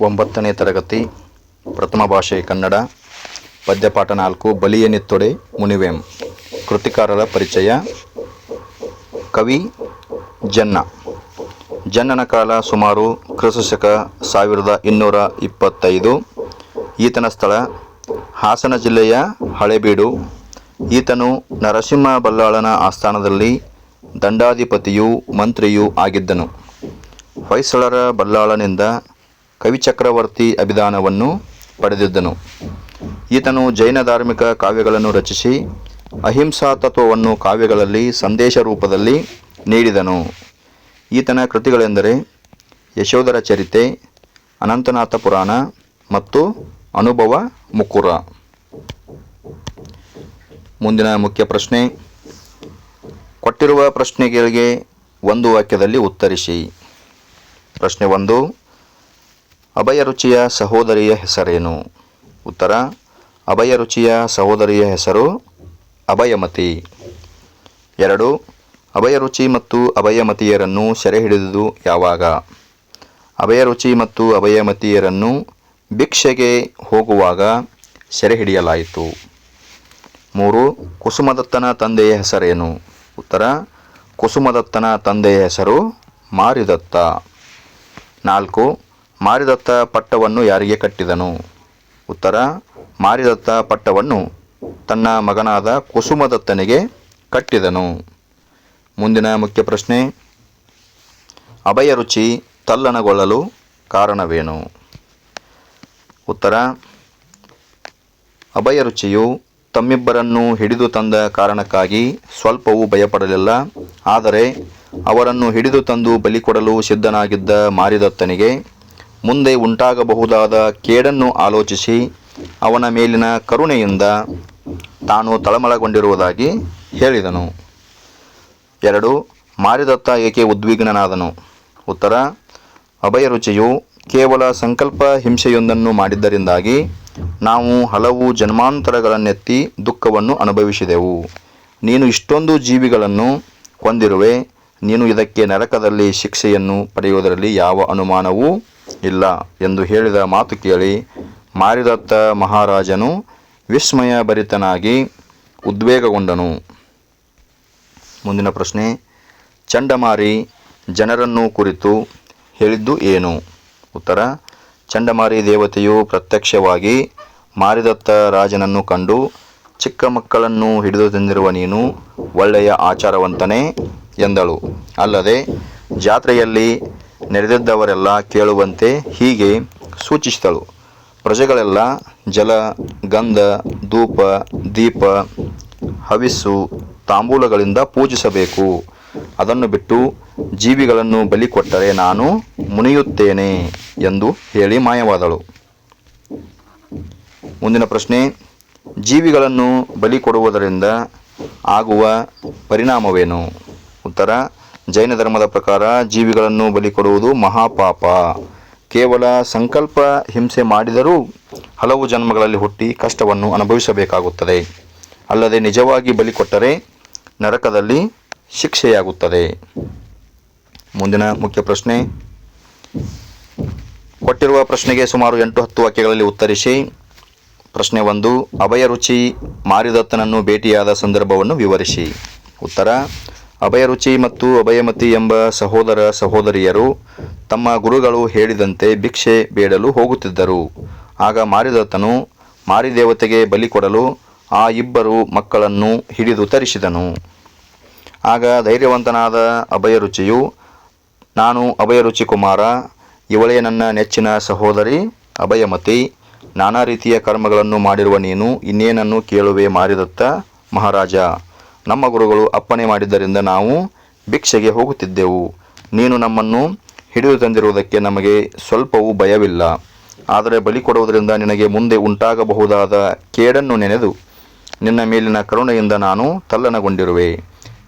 ಒಂಬತ್ತನೇ ತರಗತಿ, ಪ್ರಥಮ ಭಾಷೆ ಕನ್ನಡ, ಪದ್ಯಪಾಠ ನಾಲ್ಕು, ಬಲಿಯ ನಿತ್ತೊಡೆ, ಮುನಿವೆಂ. ಕೃತಿಕಾರರ ಪರಿಚಯ, ಕವಿ ಜನ್ನ. ಜನ್ನನ ಕಾಲ ಸುಮಾರು ಕ್ರಿಸ್ತಶಕ ಸಾವಿರದ ಇನ್ನೂರ ಇಪ್ಪತ್ತೈದು. ಈತನ ಸ್ಥಳ ಹಾಸನ ಜಿಲ್ಲೆಯ ಹಳೆಬೀಡು. ಈತನು ನರಸಿಂಹ ಬಲ್ಲಾಳನ ಆಸ್ಥಾನದಲ್ಲಿ ದಂಡಾಧಿಪತಿಯೂ ಮಂತ್ರಿಯೂ ಆಗಿದ್ದನು. ಹೊಯ್ಸಳರ ಬಲ್ಲಾಳನಿಂದ ಕವಿಚಕ್ರವರ್ತಿ ಅಭಿಧಾನವನ್ನು ಪಡೆದಿದ್ದನು. ಈತನು ಜೈನ ಧಾರ್ಮಿಕ ಕಾವ್ಯಗಳನ್ನು ರಚಿಸಿ ಅಹಿಂಸಾ ತತ್ವವನ್ನು ಕಾವ್ಯಗಳಲ್ಲಿ ಸಂದೇಶ ರೂಪದಲ್ಲಿ ನೀಡಿದನು. ಈತನ ಕೃತಿಗಳೆಂದರೆ ಯಶೋಧರ ಚರಿತೆ, ಅನಂತನಾಥ ಪುರಾಣ ಮತ್ತು ಅನುಭವ ಮುಕುರ. ಮುಂದಿನ ಮುಖ್ಯ ಪ್ರಶ್ನೆ, ಕೊಟ್ಟಿರುವ ಪ್ರಶ್ನೆಗಳಿಗೆ ಒಂದು ವಾಕ್ಯದಲ್ಲಿ ಉತ್ತರಿಸಿ. ಪ್ರಶ್ನೆ ಒಂದು ಅಭಯರುಚಿಯ ಸಹೋದರಿಯ ಹೆಸರೇನು? ಉತ್ತರ ಅಭಯರುಚಿಯ ಸಹೋದರಿಯ ಹೆಸರು ಅಭಯಮತಿ. ಎರಡು ಅಭಯರುಚಿ ಮತ್ತು ಅಭಯಮತಿಯರನ್ನು ಸೆರೆ ಹಿಡಿದುದು ಯಾವಾಗ ಅಭಯರುಚಿ ಮತ್ತು ಅಭಯಮತಿಯರನ್ನು ಭಿಕ್ಷೆಗೆ ಹೋಗುವಾಗ ಸೆರೆ ಹಿಡಿಯಲಾಯಿತು ಮೂರು, ಕುಸುಮದತ್ತನ ತಂದೆಯ ಹೆಸರೇನು? ಉತ್ತರ, ಕುಸುಮದತ್ತನ ತಂದೆಯ ಹೆಸರು ಮಾರಿದತ್ತ. ನಾಲ್ಕು ಮಾರಿದತ್ತ ಪಟ್ಟವನ್ನು ಯಾರಿಗೆ ಕಟ್ಟಿದನು? ಉತ್ತರ, ಮಾರಿದತ್ತ ಪಟ್ಟವನ್ನು ತನ್ನ ಮಗನಾದ ಕುಸುಮದತ್ತನಿಗೆ ಕಟ್ಟಿದನು. ಮುಂದಿನ ಮುಖ್ಯ ಪ್ರಶ್ನೆ, ಅಭಯ ರುಚಿ ತಲ್ಲಣಗೊಳ್ಳಲು ಕಾರಣವೇನು? ಉತ್ತರ, ಅಭಯ ರುಚಿಯು ತಮ್ಮಿಬ್ಬರನ್ನು ಹಿಡಿದು ತಂದ ಕಾರಣಕ್ಕಾಗಿ ಸ್ವಲ್ಪವೂ ಭಯಪಡಲಿಲ್ಲ, ಆದರೆ ಅವರನ್ನು ಹಿಡಿದು ತಂದು ಬಲಿಕೊಡಲು ಸಿದ್ಧನಾಗಿದ್ದ ಮಾರಿದತ್ತನಿಗೆ ಮುಂದೆ ಉಂಟಾಗಬಹುದಾದ ಕೇಡನ್ನು ಆಲೋಚಿಸಿ ಅವನ ಮೇಲಿನ ಕರುಣೆಯಿಂದ ತಾನು ತಳಮಳಗೊಂಡಿರುವುದಾಗಿ ಹೇಳಿದನು. ಎರಡು, ಮಾರಿದತ್ತ ಏಕೆ ಉದ್ವಿಗ್ನನಾದನು? ಉತ್ತರ, ಅಭಯರುಚಿಯು ಕೇವಲ ಸಂಕಲ್ಪ ಹಿಂಸೆಯೊಂದನ್ನು ಮಾಡಿದ್ದರಿಂದಾಗಿ ನಾವು ಹಲವು ಜನ್ಮಾಂತರಗಳನ್ನೆತ್ತಿ ದುಃಖವನ್ನು ಅನುಭವಿಸಿದೆವು. ನೀನು ಇಷ್ಟೊಂದು ಜೀವಿಗಳನ್ನು ಕೊಂದಿರುವೆ, ನೀನು ಇದಕ್ಕೆ ನರಕದಲ್ಲಿ ಶಿಕ್ಷೆಯನ್ನು ಪಡೆಯುವುದರಲ್ಲಿ ಯಾವ ಅನುಮಾನವೂ ಇಲ್ಲ ಎಂದು ಹೇಳಿದ ಮಾತು ಕೇಳಿ ಮಾರಿದತ್ತ ಮಹಾರಾಜನು ವಿಸ್ಮಯ ಭರಿತನಾಗಿ ಉದ್ವೇಗಗೊಂಡನು. ಮುಂದಿನ ಪ್ರಶ್ನೆ, ಚಂಡಮಾರಿ ಜನರನ್ನು ಕುರಿತು ಹೇಳಿದ್ದು ಏನು? ಉತ್ತರ, ಚಂಡಮಾರಿ ದೇವತೆಯು ಪ್ರತ್ಯಕ್ಷವಾಗಿ ಮಾರಿದತ್ತ ರಾಜನನ್ನು ಕಂಡು, ಚಿಕ್ಕ ಮಕ್ಕಳನ್ನು ಹಿಡಿದು ತಂದಿರುವ ನೀನು ಒಳ್ಳೆಯ ಆಚಾರವಂತನೇ ಎಂದಳು. ಅಲ್ಲದೆ ಜಾತ್ರೆಯಲ್ಲಿ ನೆರೆದಿದ್ದವರೆಲ್ಲ ಕೇಳುವಂತೆ ಹೀಗೆ ಸೂಚಿಸಿದಳು. ಪ್ರಜೆಗಳೆಲ್ಲ ಜಲ, ಗಂಧ, ಧೂಪ, ದೀಪ ಹವಿಸ್ಸು ತಾಂಬೂಲಗಳಿಂದ ಪೂಜಿಸಬೇಕು. ಅದನ್ನು ಬಿಟ್ಟು ಜೀವಿಗಳನ್ನು ಬಲಿ ಕೊಟ್ಟರೆ ನಾನು ಮುನಿಯುತ್ತೇನೆ ಎಂದು ಹೇಳಿ ಮಾಯವಾದಳು. ಮುಂದಿನ ಪ್ರಶ್ನೆ, ಜೀವಿಗಳನ್ನು ಬಲಿ ಕೊಡುವುದರಿಂದ ಆಗುವ ಪರಿಣಾಮವೇನು? ಉತ್ತರ ಜೈನ ಧರ್ಮದ ಪ್ರಕಾರ ಜೀವಿಗಳನ್ನು ಬಲಿ ಕೊಡುವುದು ಮಹಾಪಾಪ. ಕೇವಲ ಸಂಕಲ್ಪ ಹಿಂಸೆ ಮಾಡಿದರೂ ಹಲವು ಜನ್ಮಗಳಲ್ಲಿ ಹುಟ್ಟಿ ಕಷ್ಟವನ್ನು ಅನುಭವಿಸಬೇಕಾಗುತ್ತದೆ. ಅಲ್ಲದೆ ನಿಜವಾಗಿ ಬಲಿ ಕೊಟ್ಟರೆ ನರಕದಲ್ಲಿ ಶಿಕ್ಷೆಯಾಗುತ್ತದೆ. ಮುಂದಿನ ಮುಖ್ಯ ಪ್ರಶ್ನೆ. ಕೊಟ್ಟಿರುವ ಪ್ರಶ್ನೆಗೆ ಸುಮಾರು ಎಂಟು ಹತ್ತು ವಾಕ್ಯಗಳಲ್ಲಿ ಉತ್ತರಿಸಿ. ಪ್ರಶ್ನೆ ಒಂದು ಅಭಯರುಚಿ ಮಾರಿದತ್ತನನ್ನು ಭೇಟಿಯಾದ ಸಂದರ್ಭವನ್ನು ವಿವರಿಸಿ. ಉತ್ತರ ಅಭಯರುಚಿ ಮತ್ತು ಅಭಯಮತಿ ಎಂಬ ಸಹೋದರ ಸಹೋದರಿಯರು ತಮ್ಮ ಗುರುಗಳು ಹೇಳಿದಂತೆ ಭಿಕ್ಷೆ ಬೇಡಲು ಹೋಗುತ್ತಿದ್ದರು. ಆಗ ಮಾರಿದತ್ತನು ಮಾರಿದೇವತೆಗೆ ಬಲಿ ಕೊಡಲು ಆ ಇಬ್ಬರು ಮಕ್ಕಳನ್ನು ಹಿಡಿದು ತರಿಸಿದನು. ಆಗ ಧೈರ್ಯವಂತನಾದ ಅಭಯರುಚಿಯು ನಾನು ಅಭಯರುಚಿ ಕುಮಾರ, ಇವಳೇ ನನ್ನ ನೆಚ್ಚಿನ ಸಹೋದರಿ ಅಭಯಮತಿ ನಾನಾ ರೀತಿಯ ಕರ್ಮಗಳನ್ನು ಮಾಡಿರುವ ನೀನು ಇನ್ನೇನನ್ನು ಕೇಳುವೆ ಮಾರಿದತ್ತ ಮಹಾರಾಜ. ನಮ್ಮ ಗುರುಗಳು ಅಪ್ಪಣೆ ಮಾಡಿದ್ದರಿಂದ ನಾವು ಭಿಕ್ಷೆಗೆ ಹೋಗುತ್ತಿದ್ದೆವು. ನೀನು ನಮ್ಮನ್ನು ಹಿಡಿದು ತಂದಿರುವುದಕ್ಕೆ ನಮಗೆ ಸ್ವಲ್ಪವೂ ಭಯವಿಲ್ಲ. ಆದರೆ ಬಲಿ ಕೊಡುವುದರಿಂದ ನಿನಗೆ ಮುಂದೆ ಉಂಟಾಗಬಹುದಾದ ಕೇಡನ್ನು ನೆನೆದು ನಿನ್ನ ಮೇಲಿನ ಕರುಣೆಯಿಂದ ನಾನು ತಲ್ಲಣಗೊಂಡಿರುವೆ.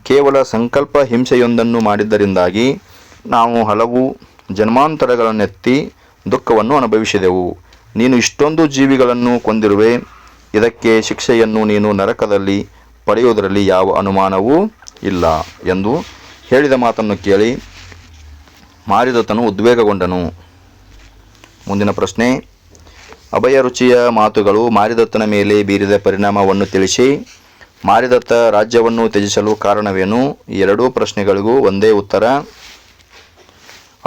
ಕೇವಲ ಸಂಕಲ್ಪ ಹಿಂಸೆಯೊಂದನ್ನು ಮಾಡಿದ್ದರಿಂದಾಗಿ ನಾವು ಹಲವು ಜನ್ಮಾಂತರಗಳನ್ನೆತ್ತಿ ದುಃಖವನ್ನು ಅನುಭವಿಸಿದೆವು. ನೀನು ಇಷ್ಟೊಂದು ಜೀವಿಗಳನ್ನು ಕೊಂದಿರುವೆ. ಇದಕ್ಕೆ ಶಿಕ್ಷೆಯನ್ನು ನೀನು ನರಕದಲ್ಲಿ ಪಡೆಯುವುದರಲ್ಲಿ ಯಾವ ಅನುಮಾನವೂ ಇಲ್ಲ ಎಂದು ಹೇಳಿದ ಮಾತನ್ನು ಕೇಳಿ ಮಾರಿದತನು ಉದ್ವೇಗಗೊಂಡನು. ಮುಂದಿನ ಪ್ರಶ್ನೆ, ಅಭಯ ರುಚಿಯ ಮಾತುಗಳು ಮಾರಿದತ್ತನ ಮೇಲೆ ಬೀರಿದ ಪರಿಣಾಮವನ್ನು ತಿಳಿಸಿ ಮಾರಿದತ್ತ ರಾಜ್ಯವನ್ನು ತ್ಯಜಿಸಲು ಕಾರಣವೇನು? ಈ ಎರಡೂ ಪ್ರಶ್ನೆಗಳಿಗೂ ಒಂದೇ ಉತ್ತರ.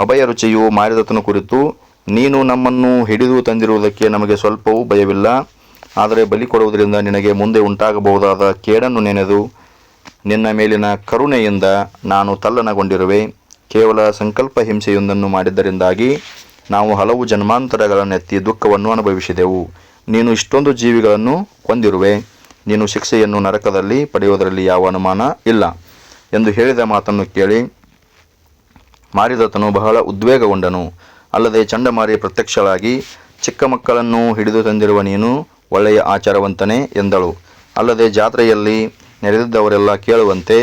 ಅಭಯ ರುಚಿಯು ಮಾರಿದತ್ತನ ಕುರಿತು, ನೀನು ನಮ್ಮನ್ನು ಹಿಡಿದು ತಂದಿರುವುದಕ್ಕೆ ನಮಗೆ ಸ್ವಲ್ಪವೂ ಭಯವಿಲ್ಲ. ಆದರೆ ಬಲಿ ಕೊಡುವುದರಿಂದ ನಿನಗೆ ಮುಂದೆ ಉಂಟಾಗಬಹುದಾದ ಕೇಡನ್ನು ನೆನೆದು ನಿನ್ನ ಮೇಲಿನ ಕರುಣೆಯಿಂದ ನಾನು ತಲ್ಲನಗೊಂಡಿರುವೆ ಕೇವಲ ಸಂಕಲ್ಪ ಹಿಂಸೆಯೊಂದನ್ನು ಮಾಡಿದ್ದರಿಂದಾಗಿ ನಾವು ಹಲವು ಜನ್ಮಾಂತರಗಳನ್ನೆತ್ತಿ ದುಃಖವನ್ನು ಅನುಭವಿಸಿದೆವು. ನೀನು ಇಷ್ಟೊಂದು ಜೀವಿಗಳನ್ನು ಹೊಂದಿರುವೆ. ನೀನು ಶಿಕ್ಷೆಯನ್ನು ನರಕದಲ್ಲಿ ಪಡೆಯುವುದರಲ್ಲಿ ಯಾವ ಅನುಮಾನ ಇಲ್ಲ. ಎಂದು ಹೇಳಿದ ಮಾತನ್ನು ಕೇಳಿ ಮಾರಿದತನು ಬಹಳ ಉದ್ವೇಗಗೊಂಡನು. ಅಲ್ಲದೆ ಚಂಡಮಾರಿ ಪ್ರತ್ಯಕ್ಷಳಾಗಿ ಚಿಕ್ಕ ಮಕ್ಕಳನ್ನು ಹಿಡಿದು ತಂದಿರುವ ನೀನು ಒಳ್ಳೆಯ ಆಚಾರವಂತನೇ ಎಂದಳು. ಅಲ್ಲದೆ ಜಾತ್ರೆಯಲ್ಲಿ ನೆರೆದಿದ್ದವರೆಲ್ಲ ಕೇಳುವಂತೆ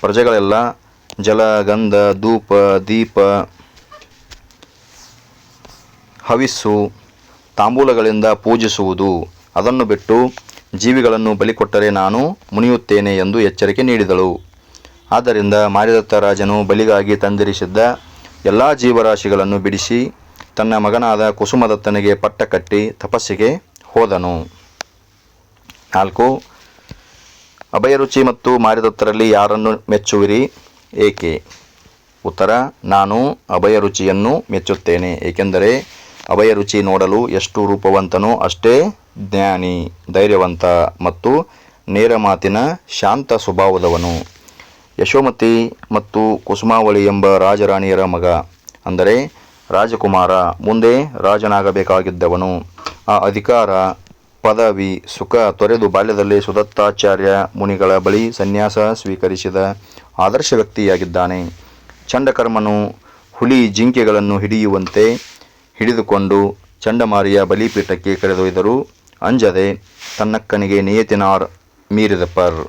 ಪ್ರಜೆಗಳೆಲ್ಲ ಜಲ, ಗಂಧ, ಧೂಪ, ದೀಪ, ಹವಿಸ್ಸು, ತಾಂಬೂಲಗಳಿಂದ ಪೂಜಿಸುವುದು, ಅದನ್ನು ಬಿಟ್ಟು ಜೀವಿಗಳನ್ನು ಬಲಿಕೊಟ್ಟರೆ ನಾನು ಮುನಿಯುತ್ತೇನೆ ಎಂದು ಎಚ್ಚರಿಕೆ ನೀಡಿದಳು. ಆದ್ದರಿಂದ ಮಾರಿದತ್ತ ರಾಜನು ಬಲಿಗಾಗಿ ತಂದಿರಿಸಿದ್ದ ಎಲ್ಲ ಜೀವರಾಶಿಗಳನ್ನು ಬಿಡಿಸಿ ತನ್ನ ಮಗನಾದ ಕುಸುಮದತ್ತನಿಗೆ ಪಟ್ಟ ಕಟ್ಟಿ ತಪಸ್ಸಿಗೆ ಹೋದನು. ನಾಲ್ಕು ಅಭಯರುಚಿ ಮತ್ತು ಮಾರಿದತ್ತರಲ್ಲಿ ಯಾರನ್ನು ಮೆಚ್ಚುವಿರಿ? ಏಕೆ? ಉತ್ತರ, ನಾನು ಅಭಯರುಚಿಯನ್ನು ಮೆಚ್ಚುತ್ತೇನೆ, ಏಕೆಂದರೆ ಅಭಯರುಚಿ ನೋಡಲು ಎಷ್ಟು ರೂಪವಂತನೋ ಅಷ್ಟೇ ಜ್ಞಾನಿ, ಧೈರ್ಯವಂತ ಮತ್ತು ನೇರ ಮಾತಿನ ಶಾಂತ ಸ್ವಭಾವದವನು. ಯಶೋಮತಿ ಮತ್ತು ಕುಸುಮಾವಳಿ ಎಂಬ ರಾಜರಾಣಿಯರ ಮಗ, ಅಂದರೆ ರಾಜಕುಮಾರ, ಮುಂದೆ ರಾಜನಾಗಬೇಕಾಗಿದ್ದವನು. ಆ ಅಧಿಕಾರ, ಪದವಿ, ಸುಖ ತೊರೆದು ಬಾಲ್ಯದಲ್ಲಿ ಸುದತ್ತಾಚಾರ್ಯ ಮುನಿಗಳ ಬಳಿ ಸನ್ಯಾಸ ಸ್ವೀಕರಿಸಿದ ಆದರ್ಶ ವ್ಯಕ್ತಿಯಾಗಿದ್ದಾನೆ. ಚಂಡಕರ್ಮನು ಹುಲಿ ಜಿಂಕೆಗಳನ್ನು ಹಿಡಿಯುವಂತೆ ಹಿಡಿದುಕೊಂಡು ಚಂಡಮಾರಿಯ ಬಲಿಪೀಠಕ್ಕೆ ಕರೆದೊಯ್ದರು. ಅಂಜದೆ, ತನ್ನಕ್ಕನಿಗೆ ನಿಯತಿನಾರ್ ಮೀರಿದ ಪರ್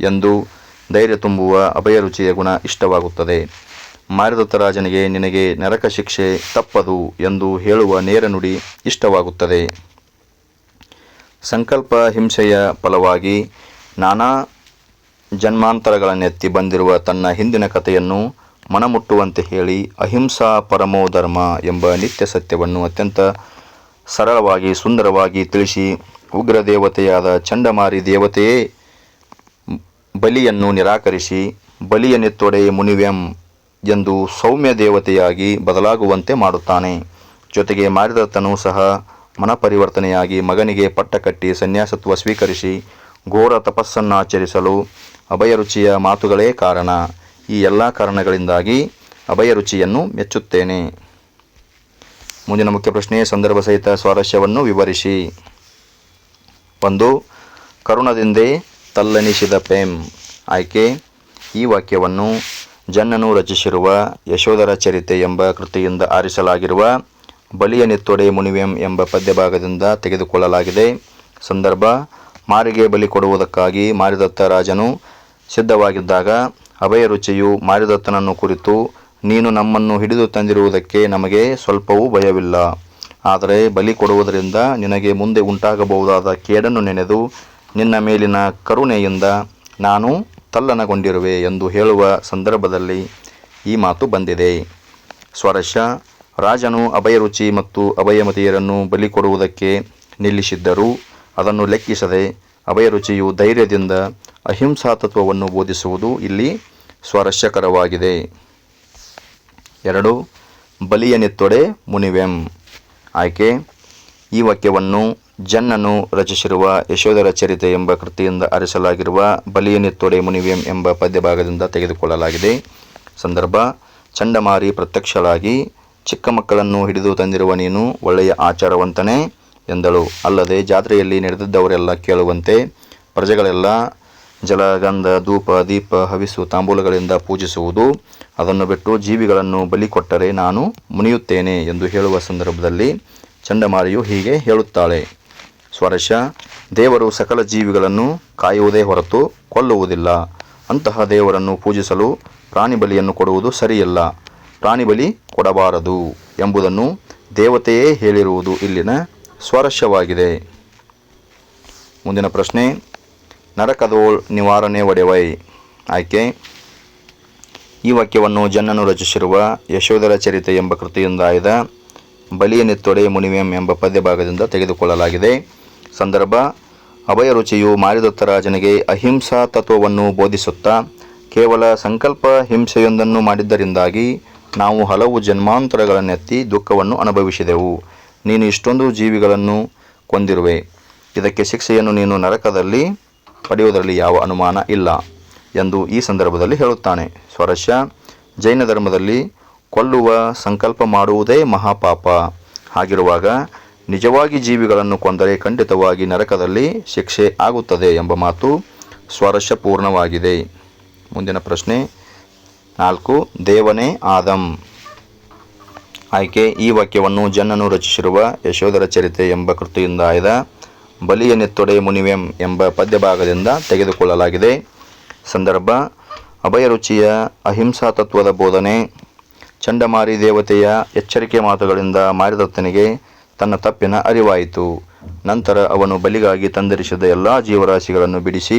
ಎಂದು ಧೈರ್ಯ ತುಂಬುವ ಅಭಯರುಚಿಯ ಗುಣ ಇಷ್ಟವಾಗುತ್ತದೆ. ಮಾರಿದತ್ತ ರಾಜನಿಗೆ ನಿನಗೆ ನರಕ ಶಿಕ್ಷೆ ತಪ್ಪದು ಎಂದು ಹೇಳುವ ನೇರ ನುಡಿ ಇಷ್ಟವಾಗುತ್ತದೆ. ಸಂಕಲ್ಪ ಹಿಂಸೆಯ ಫಲವಾಗಿ ನಾನಾ ಜನ್ಮಾಂತರಗಳನ್ನೆತ್ತಿ ಬಂದಿರುವ ತನ್ನ ಹಿಂದಿನ ಕಥೆಯನ್ನು ಮನಮುಟ್ಟುವಂತೆ ಹೇಳಿ ಅಹಿಂಸಾ ಪರಮೋ ಧರ್ಮ ಎಂಬ ನಿತ್ಯ ಸತ್ಯವನ್ನು ಅತ್ಯಂತ ಸರಳವಾಗಿ ಸುಂದರವಾಗಿ ತಿಳಿಸಿ ಉಗ್ರ ದೇವತೆಯಾದ ಚಂಡಮಾರಿ ದೇವತೆಯೇ ಬಲಿಯನ್ನು ನಿರಾಕರಿಸಿ ಬಲಿಯ ನೆತ್ತೊಡೆ ಮುನಿವೆಂ ಎಂದು ಸೌಮ್ಯ ದೇವತೆಯಾಗಿ ಬದಲಾಗುವಂತೆ ಮಾಡುತ್ತಾನೆ. ಜೊತೆಗೆ ಮಾರಿದತ್ತನೂ ಸಹ ಮನಪರಿವರ್ತನೆಯಾಗಿ ಮಗನಿಗೆ ಪಟ್ಟ ಕಟ್ಟಿ ಸನ್ಯಾಸತ್ವ ಸ್ವೀಕರಿಸಿ ಘೋರ ತಪಸ್ಸನ್ನಾಚರಿಸಲು ಅಭಯರುಚಿಯ ಮಾತುಗಳೇ ಕಾರಣ. ಈ ಎಲ್ಲ ಕಾರಣಗಳಿಂದಾಗಿ ಅಭಯರುಚಿಯನ್ನು ಮೆಚ್ಚುತ್ತೇನೆ. ಮುಂದಿನ ಮುಖ್ಯ ಪ್ರಶ್ನೆ, ಸಂದರ್ಭ ಸಹಿತ ಸ್ವಾರಸ್ಯವನ್ನು ವಿವರಿಸಿ. ಒಂದು, ಕರುಣದಿಂದೇ ತಲ್ಲಣಿಸಿದ ಪೇಮ್ ಆಯ್ಕೆ, ಈ ವಾಕ್ಯವನ್ನು ಜನ್ನನು ರಚಿಸಿರುವ ಯಶೋಧರ ಚರಿತೆ ಎಂಬ ಕೃತಿಯಿಂದ ಆರಿಸಲಾಗಿರುವ ಬಲಿಯ ನೆತ್ತೊಡೆ ಮುನಿವೆಂ ಎಂಬ ಪದ್ಯಭಾಗದಿಂದ ತೆಗೆದುಕೊಳ್ಳಲಾಗಿದೆ. ಸಂದರ್ಭ, ಮಾರಿಗೆ ಬಲಿ ಕೊಡುವುದಕ್ಕಾಗಿ ಮಾರಿದತ್ತ ರಾಜನು ಸಿದ್ಧವಾಗಿದ್ದಾಗ ಅಭಯ ರುಚಿಯು ಮಾರಿದತ್ತನನ್ನು ಕುರಿತು, ನೀನು ನಮ್ಮನ್ನು ಹಿಡಿದು ತಂದಿರುವುದಕ್ಕೆ ನಮಗೆ ಸ್ವಲ್ಪವೂ ಭಯವಿಲ್ಲ. ಆದರೆ ಬಲಿ ಕೊಡುವುದರಿಂದ ನಿನಗೆ ಮುಂದೆ ಉಂಟಾಗಬಹುದಾದ ಕೇಡನ್ನು ನೆನೆದು ನಿನ್ನ ಮೇಲಿನ ಕರುಣೆಯಿಂದ ನಾನು ತಲ್ಲಣಗೊಂಡಿರುವೆ ಎಂದು ಹೇಳುವ ಸಂದರ್ಭದಲ್ಲಿ ಈ ಮಾತು ಬಂದಿದೆ. ಸ್ವರಶ ರಾಜನು ಅಭಯರುಚಿ ಮತ್ತು ಅಭಯಮತಿಯರನ್ನು ಬಲಿ ಕೊಡುವುದಕ್ಕೆ ನಿಲ್ಲಿಸಿದ್ದರೂ ಅದನ್ನು ಲೆಕ್ಕಿಸದೆ ಅಭಯರುಚಿಯು ಧೈರ್ಯದಿಂದ ಅಹಿಂಸಾ ತತ್ವವನ್ನು ಬೋಧಿಸುವುದು ಇಲ್ಲಿ ಸ್ವಾರಸ್ಯಕರವಾಗಿದೆ. ಎರಡು, ಬಲಿಯ ನೆತ್ತೊಡೆ ಮುನಿವೆಂ. ಆಯ್ಕೆ, ಈ ವಾಕ್ಯವನ್ನು ಜನ್ನನು ರಚಿಸಿರುವ ಯಶೋಧರ ಚರಿತೆ ಎಂಬ ಕೃತಿಯಿಂದ ಆರಿಸಲಾಗಿರುವ ಬಲಿಯ ನೆತ್ತೊಡೆ ಮುನಿವೆಂ ಎಂಬ ಪದ್ಯಭಾಗದಿಂದ ತೆಗೆದುಕೊಳ್ಳಲಾಗಿದೆ. ಸಂದರ್ಭ, ಚಂಡಮಾರಿ ಪ್ರತ್ಯಕ್ಷಳಾಗಿ, ಚಿಕ್ಕ ಮಕ್ಕಳನ್ನು ಹಿಡಿದು ತಂದಿರುವ ನೀನು ಒಳ್ಳೆಯ ಆಚಾರವಂತನೇ ಎಂದಳು. ಅಲ್ಲದೆ ಜಾತ್ರೆಯಲ್ಲಿ ನಡೆದಿದ್ದವರೆಲ್ಲ ಕೇಳುವಂತೆ ಪ್ರಜೆಗಳೆಲ್ಲ ಜಲಗಂಧ, ಧೂಪ, ದೀಪ, ಹವಿಸು, ತಾಂಬೂಲಗಳಿಂದ ಪೂಜಿಸುವುದು, ಅದನ್ನು ಬಿಟ್ಟು ಜೀವಿಗಳನ್ನು ಬಲಿ ಕೊಟ್ಟರೆ ನಾನು ಮುನಿಯುತ್ತೇನೆ ಎಂದು ಹೇಳುವ ಸಂದರ್ಭದಲ್ಲಿ ಚಂಡಮಾರಿಯು ಹೀಗೆ ಹೇಳುತ್ತಾಳೆ. ಸ್ವರಶ, ದೇವರು ಸಕಲ ಜೀವಿಗಳನ್ನು ಕಾಯುವುದೇ ಹೊರತು ಕೊಲ್ಲುವುದಿಲ್ಲ. ಅಂತಹ ದೇವರನ್ನು ಪೂಜಿಸಲು ಪ್ರಾಣಿ ಬಲಿಯನ್ನು ಕೊಡುವುದು ಸರಿಯಲ್ಲ. ಪ್ರಾಣಿ ಬಲಿ ಕೊಡಬಾರದು ಎಂಬುದನ್ನು ದೇವತೆಯೇ ಹೇಳಿರುವುದು ಇಲ್ಲಿನ ಸ್ವರಸ್ಯವಾಗಿದೆ ಮುಂದಿನ ಪ್ರಶ್ನೆ, ನರಕದೋಳ್ ನಿವಾರಣೆ ಒಡೆವೈ. ಆಯ್ಕೆ, ಈ ವಾಕ್ಯವನ್ನು ಜನ್ನನು ರಚಿಸಿರುವ ಯಶೋಧರ ಚರಿತೆ ಎಂಬ ಕೃತಿಯಿಂದ ಆಯ್ದ ಬಲಿಯ ನೆತ್ತೊಡೆ ಮುನಿವೆಂ ಎಂಬ ಪದ್ಯಭಾಗದಿಂದ ತೆಗೆದುಕೊಳ್ಳಲಾಗಿದೆ. ಸಂದರ್ಭ ಅಭಯರುಚಿಯು ಮಾರಿದತ್ತ ರಾಜನಿಗೆ ಅಹಿಂಸಾ ತತ್ವವನ್ನು ಬೋಧಿಸುತ್ತಾ, ಕೇವಲ ಸಂಕಲ್ಪ ಹಿಂಸೆಯೊಂದನ್ನು ಮಾಡಿದ್ದರಿಂದಾಗಿ ನಾವು ಹಲವು ಜನ್ಮಾಂತರಗಳನ್ನೆತ್ತಿ ದುಃಖವನ್ನು ಅನುಭವಿಸಿದೆವು. ನೀನು ಇಷ್ಟೊಂದು ಜೀವಿಗಳನ್ನು ಕೊಂದಿರುವೆ. ಇದಕ್ಕೆ ಶಿಕ್ಷೆಯನ್ನು ನೀನು ನರಕದಲ್ಲಿ ಪಡೆಯುವುದರಲ್ಲಿ ಯಾವ ಅನುಮಾನ ಇಲ್ಲ ಎಂದು ಈ ಸಂದರ್ಭದಲ್ಲಿ ಹೇಳುತ್ತಾನೆ. ಸ್ವರಶ ಜೈನ ಧರ್ಮದಲ್ಲಿ ಕೊಲ್ಲುವ ಸಂಕಲ್ಪ ಮಾಡುವುದೇ ಮಹಾಪಾಪ. ಹಾಗಿರುವಾಗ ನಿಜವಾಗಿ ಜೀವಿಗಳನ್ನು ಕೊಂದರೆ ಖಂಡಿತವಾಗಿ ನರಕದಲ್ಲಿ ಶಿಕ್ಷೆ ಆಗುತ್ತದೆ ಎಂಬ ಮಾತು ಸ್ವಾರಸ್ಯಪೂರ್ಣವಾಗಿದೆ. ಮುಂದಿನ ಪ್ರಶ್ನೆ ನಾಲ್ಕು, ದೇವನೇ ಆದಂ. ಆಯ್ಕೆ, ಈ ವಾಕ್ಯವನ್ನು ಜನ್ನನು ರಚಿಸಿರುವ ಯಶೋಧರ ಚರಿತೆ ಎಂಬ ಕೃತಿಯಿಂದ ಆಯ್ದ ಬಲಿಯ ನೆತ್ತೊಡೆ ಮುನಿವೆಂ ಎಂಬ ಪದ್ಯಭಾಗದಿಂದ ತೆಗೆದುಕೊಳ್ಳಲಾಗಿದೆ. ಸಂದರ್ಭ ಅಭಯರುಚಿಯ ಅಹಿಂಸಾ ತತ್ವದ ಬೋಧನೆ, ಚಂಡಮಾರಿ ದೇವತೆಯ ಎಚ್ಚರಿಕೆ ಮಾತುಗಳಿಂದ ಮಾರಿದತ್ತನಿಗೆ ತನ್ನ ತಪ್ಪಿನ ಅರಿವಾಯಿತು. ನಂತರ ಅವನು ಬಲಿಗಾಗಿ ತಂದರಿಸಿದ ಎಲ್ಲ ಜೀವರಾಶಿಗಳನ್ನು ಬಿಡಿಸಿ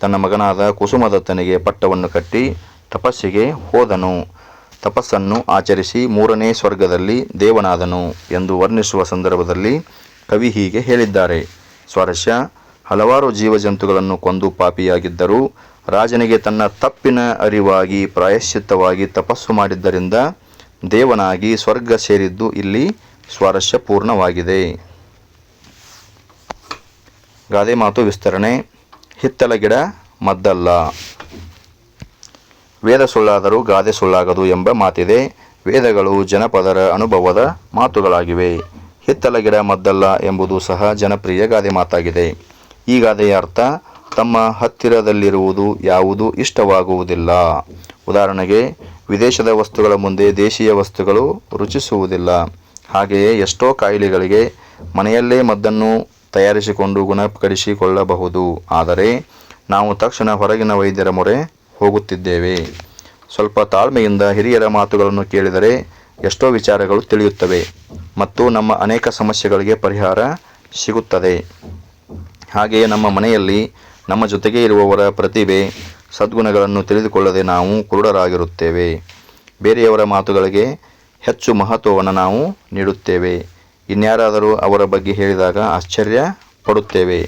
ತನ್ನ ಮಗನಾದ ಕುಸುಮದತ್ತನಿಗೆ ಪಟ್ಟವನ್ನು ಕಟ್ಟಿ ತಪಸ್ಸಿಗೆ ಹೋದನು. ತಪಸ್ಸನ್ನು ಆಚರಿಸಿ ಮೂರನೇ ಸ್ವರ್ಗದಲ್ಲಿ ದೇವನಾದನು ಎಂದು ವರ್ಣಿಸುವ ಸಂದರ್ಭದಲ್ಲಿ ಕವಿ ಹೀಗೆ ಹೇಳಿದ್ದಾರೆ. ಸ್ವಾರಸ್ಯ, ಹಲವಾರು ಜೀವಜಂತುಗಳನ್ನು ಕೊಂದು ಪಾಪಿಯಾಗಿದ್ದರೂ ರಾಜನಿಗೆ ತನ್ನ ತಪ್ಪಿನ ಅರಿವಾಗಿ ಪ್ರಾಯಶ್ಚಿತ್ತವಾಗಿ ತಪಸ್ಸು ಮಾಡಿದ್ದರಿಂದ ದೇವನಾಗಿ ಸ್ವರ್ಗ ಸೇರಿದ್ದು ಇಲ್ಲಿ ಸ್ವಾರಸ್ಯಪೂರ್ಣವಾಗಿದೆ ಗಾದೆ ಮಾತು ವಿಸ್ತರಣೆ. ಹಿತ್ತಲ ಗಿಡ ಮದ್ದಲ್ಲ. ವೇದ ಸುಳ್ಳಾದರೂ ಗಾದೆ ಸುಳ್ಳಾಗದು ಎಂಬ ಮಾತಿದೆ. ವೇದಗಳು ಜನಪದರ ಅನುಭವದ ಮಾತುಗಳಾಗಿವೆ. ಹಿತ್ತಲ ಗಿಡ ಮದ್ದಲ್ಲ ಎಂಬುದು ಸಹ ಜನಪ್ರಿಯ ಗಾದೆ ಮಾತಾಗಿದೆ. ಈ ಗಾದೆಯ ಅರ್ಥ, ತಮ್ಮ ಹತ್ತಿರದಲ್ಲಿರುವುದು ಯಾವುದೂ ಇಷ್ಟವಾಗುವುದಿಲ್ಲ. ಉದಾಹರಣೆಗೆ, ವಿದೇಶದ ವಸ್ತುಗಳ ಮುಂದೆ ದೇಶೀಯ ವಸ್ತುಗಳು ರುಚಿಸುವುದಿಲ್ಲ. ಹಾಗೆಯೇ ಎಷ್ಟೋ ಕಾಯಿಲೆಗಳಿಗೆ ಮನೆಯಲ್ಲೇ ಮದ್ದನ್ನು ತಯಾರಿಸಿಕೊಂಡು ಗುಣಪಡಿಸಿಕೊಳ್ಳಬಹುದು. ಆದರೆ ನಾವು ತಕ್ಷಣ ಹೊರಗಿನ ವೈದ್ಯರ ಮೊರೆ ಹೋಗುತ್ತಿದ್ದೇವೆ. ಸ್ವಲ್ಪ ತಾಳ್ಮೆಯಿಂದ ಹಿರಿಯರ ಮಾತುಗಳನ್ನು ಕೇಳಿದರೆ ಎಷ್ಟೋ ವಿಚಾರಗಳು ತಿಳಿಯುತ್ತವೆ ಮತ್ತು ನಮ್ಮ ಅನೇಕ ಸಮಸ್ಯೆಗಳಿಗೆ ಪರಿಹಾರ ಸಿಗುತ್ತದೆ. ಹಾಗೆಯೇ ನಮ್ಮ ಮನೆಯಲ್ಲಿ ನಮ್ಮ ಜೊತೆಗೆ ಇರುವವರ ಪ್ರತಿಭೆ, ಸದ್ಗುಣಗಳನ್ನು ತಿಳಿದುಕೊಳ್ಳದೆ ನಾವು ಕುರುಡರಾಗಿರುತ್ತೇವೆ. ಬೇರೆಯವರ ಮಾತುಗಳಿಗೆ ಹೆಚ್ಚು ಮಹತ್ವವನ್ನು ನಾವು ನೀಡುತ್ತೇವೆ. ಇನ್ಯಾರಾದರೂ ಅವರ ಬಗ್ಗೆ ಹೇಳಿದಾಗ ಆಶ್ಚರ್ಯ ಪಡುತ್ತೇವೆ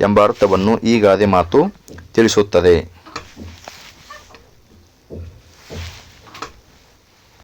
ಎಂಬ ಅರ್ಥವನ್ನು ಈ ಗಾದೆ ಮಾತು ತಿಳಿಸುತ್ತದೆ.